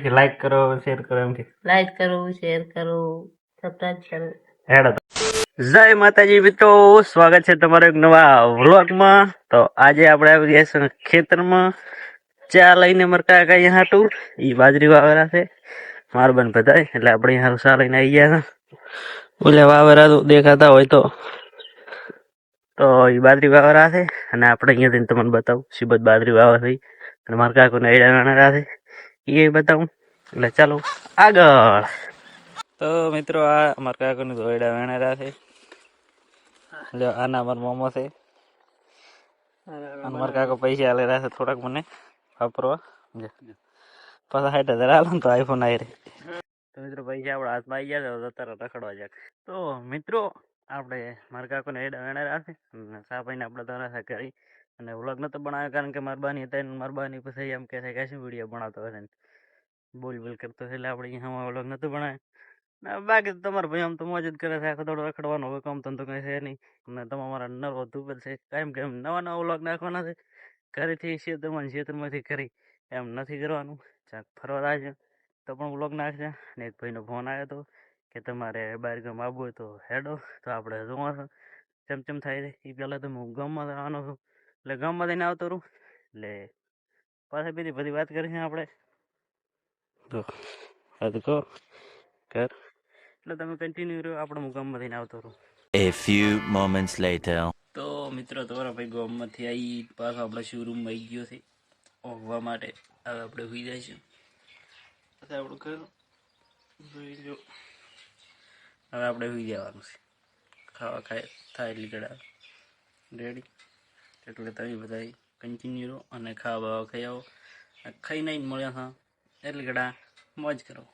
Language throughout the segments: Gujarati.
લાઈક કરો શેર કરો એમ કે? લાઈક કરો શેર કરો સબસ્ક્રાઇબ કરો હેડો. જય માતાજી મિત્રો સ્વાગત છે તમારો એક નવા વ્લોગમાં. તો આજે આપણે આવી ગયા છે ખેતરમાં. ચા લઈને મરકા અહીંયા હતું ઈ બાજરી વાવેરા છે. મારું બન બધાય એટલે આપણે અહીંયા ચા લઈને આવી ગયા ઓલે વાવેરા દેખાતા હોય તો. તો એ બાજરી વાવેરા છે. અને આપણે અહીંયા તમને બતાવું. સિબત બાજરી વાવર થઈ અને મારા કાકોને એડા વાણેરા છે. એ બતાવું. એટલે ચાલો, આગળ. તો મિત્રો, આ અમારા કાકાને દોયડા વેણેરા છે. જો આના અમારા મોમો છે. અને મારા કાકો પૈસા આલેરા છે થોડાક મને વાપરવા. જો. પાછા સાઠ હજાર આલો તો આઈફોન આવી રે તો મિત્રો, પૈસા આપણા હાથમાં આવી ગયા તો અત્યારે રખડવા જાય તો મિત્રો, આપણે મારા કાકોને એડા વેણેરા છે. સાપાઈને આપણે તરત કરી અને વ્લોગ નતો બનાવ્યો કારણ કે મારા બાની હતા ને મારા બાની પછી એમ કહે છે કે શું વીડિયો બનાવતો હશે ને બોલ બોલ કરતો એટલે આપણે અહીંયા વ્લોગ બનાવ્યો. ને બાકી તમારા ભાઈ આમ તો મોજ જ કરે છે, આખો દાડો રખડવાનો હવે કામ ધંધો કંઈ છે નહીં. અને તમારા મારા ધૂપ જ છે, કાયમ કેમ નવા નવા વ્લોગ નાખવાના છે. ઘરેથી ખેતરમાં ખેતરમાંથી કરી એમ નથી કરવાનું. ચાક ફરવા જાય તો પણ વ્લોગ નાખશે ને એક ભાઈનો ફોન આવ્યો હતો કે તમારે બહાર ગામ આવવું હોય તો હેડો. તો આપણે જોવા છો ચમ ચમ થાય છે. એ પહેલાં તો હું ગામમાં આવવાનો છું. એટલે ગામમાં થઈને આવતો રહું. એટલે પાછા બીજી બધી વાત કરીશું આપણે. તો આ તો કહો કર. એટલે તમે કન્ટિન્યુ રહ્યો આપણે હું ગામમાં થઈને આવતો રહું. A few moments later. તો મિત્રો તમારા ભાઈ ગામમાંથી આવી પાછો આપણે શોરૂમમાં આવી ગયો છે. ઓગવા માટે હવે આપણે સુઈ જઈશું. પછી આપણું ઘર જોઈ લો હવે આપણે સુઈ જવાનું છે. ખાવા ખાય થાય લીકડા રેડી એટલે તમે બધા કન્ટિન્યુ રહો અને ખાવા બાવા ખાઈ આવો. ખાઈ નહીં મળ્યા હા. એટલે ગડા મોજ કરો.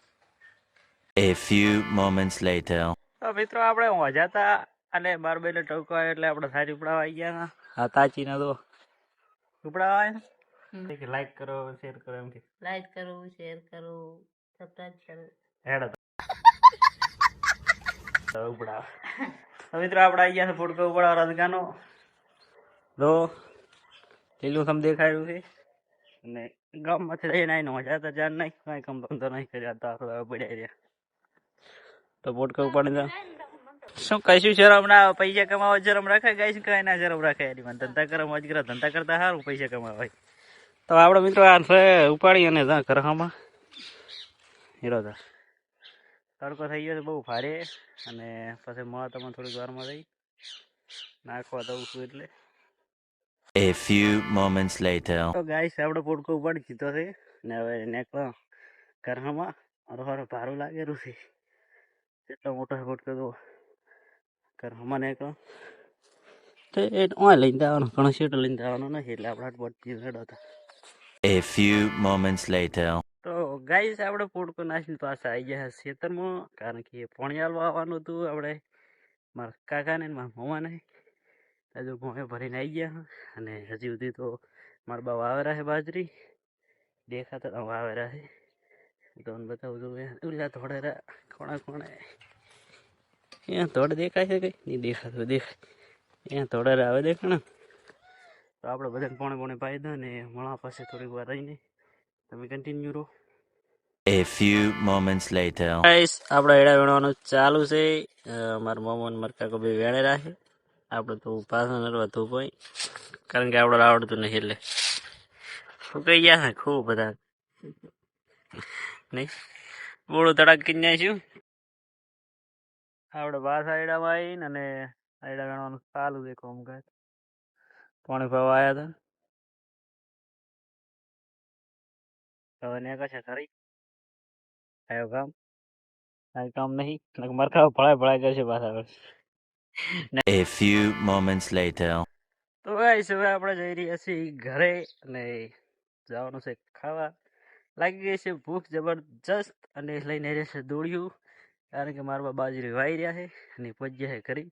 A few moments later. તો મિત્રો આપણે મજા હતા અને બાર બેલે ટોકો આવ્યો એટલે આપણે સારી ઉપડાવા આવી ગયા હતા. હા તાચી ના તો ઉપડાવા આવ્યા કે લાઈક કરો શેર કરો એમ કે. લાઈક કરો શેર કરો સબસ્ક્રાઇબ કરો. હેડ તો ઉપડાવ. તો મિત્રો આપણે આવી ગયા છે ફૂડકો ઉપડાવા રજગાનો. તો લીલું સમ દેખાયું છે. અને ગામમાંથી રહીને આવીને મજા તો જાણ નહીં, કાંઈ કામ ધંધો નહીં કર્યા તો આખો પડ્યા રહ્યા. તો ફૂડકો ઉપાડી તો શું કહીશું, શરમ ના પૈસા કમાવા શરમ રાખે કઈ કઈ ના શરમ રાખે એની મને. ધંધા કરો મોજ કરો, ધંધા કરતા સારું, પૈસા કમાવાય તો આપણે મિત્રો આ ઉપાડી અને જા ઘરમાં હીરો હતા તડકો થઈ ગયો છે, બહુ ભારે. અને પછી મળા તમને થોડીક વારમાં રહી. નાખવા દઉં છું એટલે. A few moments later. તો ગાઈસ આપણે પોડકો પણ દીધો છે. ને હવે નેકળો ઘરમાં મારો હારો ભારું લાગેલું છે. એટલો મોટો પોડકો તો કરવામાં ને નેકળો તો એ ઓય લઈને જવાનો ઘણો શેટ લઈને જવાનો નથી એટલે આપણા પોટકી હેડો હતા. A few moments later. તો ગાઈસ આપણે પોડકો નાખીને પાછા આવી ગયા છે ખેતરમાં. કારણ કે પાણી હાલવા આવવાનું હતું આપણે મારા કાકાને મારા મમ્માને હજુ ભોંય ભરીને આવી ગયા અને હજી સુધી તો મારા બા વાવેરા છે બાજરી. દેખાતા તો વાવેરા છે તમને બતાવું છું ઉલ્લા થોડે કોણા કોણે. અહીંયા થોડે દેખાય છે કઈ? નહીં દેખાતું દેખાય. અહીંયા થોડે આવે દેખાણ તો આપણે બધાને પોણે પોણે પાઈ દો ને મળવા પાસે થોડીક વાર રહીને તમે કન્ટિન્યુ રહો. A few moments later. આપણે એડા વેણવાનું ચાલુ છે. મારા મોમો અને મારા કાકો બે વેણે રાખે આપણે તો પાછા નરવા ધૂપ હોય. કારણ કે આપણે આવડતું નહીં એટલે. ફૂકાઈ ગયા છે ખૂબ બધા. નહીં? બોળું તડાક કરી નાખ્યું. આપણે પાછા આયડામાં આવીને અને એડા ગણવાનું ચાલુ છે કામકાજ પાણી ભાવ આવ્યા હતા હવે ને કશે ખરી આવ્યો કામ. કાંઈ કામ નહીં. મરખા ભળાય ભળાય કરશે પાછા A few moments later. તો ગાઈસ હવે આપણે જઈ રહ્યા છીએ ઘરે અને જવાનું છે ખાવા. લાગી ગઈ છે ભૂખ જબરજસ્ત અને લઈને રહેશે દોડ્યું કારણ કે મારા બાજરી વાઈ રહ્યા છે અને પજ્યા છે કરી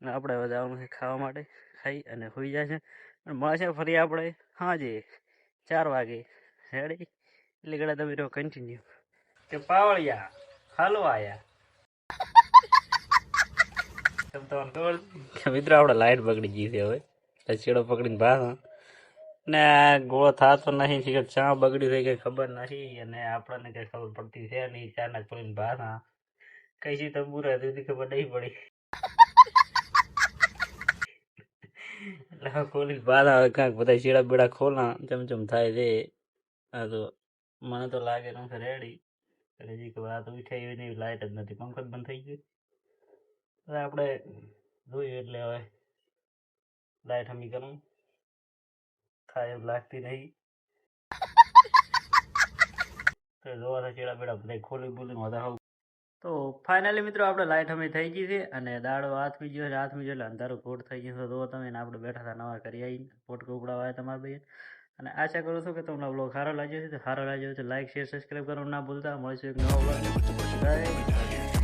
અને આપણે હવે જવાનું છે ખાવા માટે ખાઈ અને હોઈ જાય છે. અને મળશે ફરી આપણે સાંજે ચાર વાગે. રેડી એટલે ગળા તમે રહ્યો કન્ટિન્યુ કે પાવળિયા હાલો આયા. છે મિત્રો, આપણે લાઈટ પકડી ગઈ છે હવે. છેડો પકડીને બહાર ને ગોળો થતો નહીં છે કે ચા બગડી થઈ કઈ ખબર નથી અને આપણને કઈ ખબર પડતી છે નહીં ચા ના પડીને ભાના કઈ છે તો બુરા સુધી ખબર નહીં પડી. એટલે ખોલી બાદ હવે કાંઈક બધા ચીડા બીડા ખોલા ચમ ચમ થાય છે. આ તો મને તો લાગે નથી રેડી હજી ખબર આ ઉઠાઈ એવી લાઈટ જ નથી. પંખો બંધ થઈ ગયું. હવે આપણે જોયું એટલે હવે લાઈટ હમી કરું. થાય એવું લાગતી નહીં તો જોવાના ચેડા બેડા બધા ખોલી વધારે તો ફાઇનલી મિત્રો આપણે લાઈટ અમે થઈ ગઈ છે અને દાડો હાથમી ગયો છે હાથમી ગયો એટલે અંધારું ખોટ થઈ ગયું તો તમે એને આપણે બેઠા હતા નવા કરી આવીને પોટકો ઉપડાવા તમારા ભાઈ અને આશા કરું છું કે તમને બ્લોગ સારો લાગ્યો છે તો સારો લાગ્યો છે લાઈક શેર સબસ્ક્રાઈબ કરવાનું ના ભૂલતા. મળીશું એક નવો. Bye.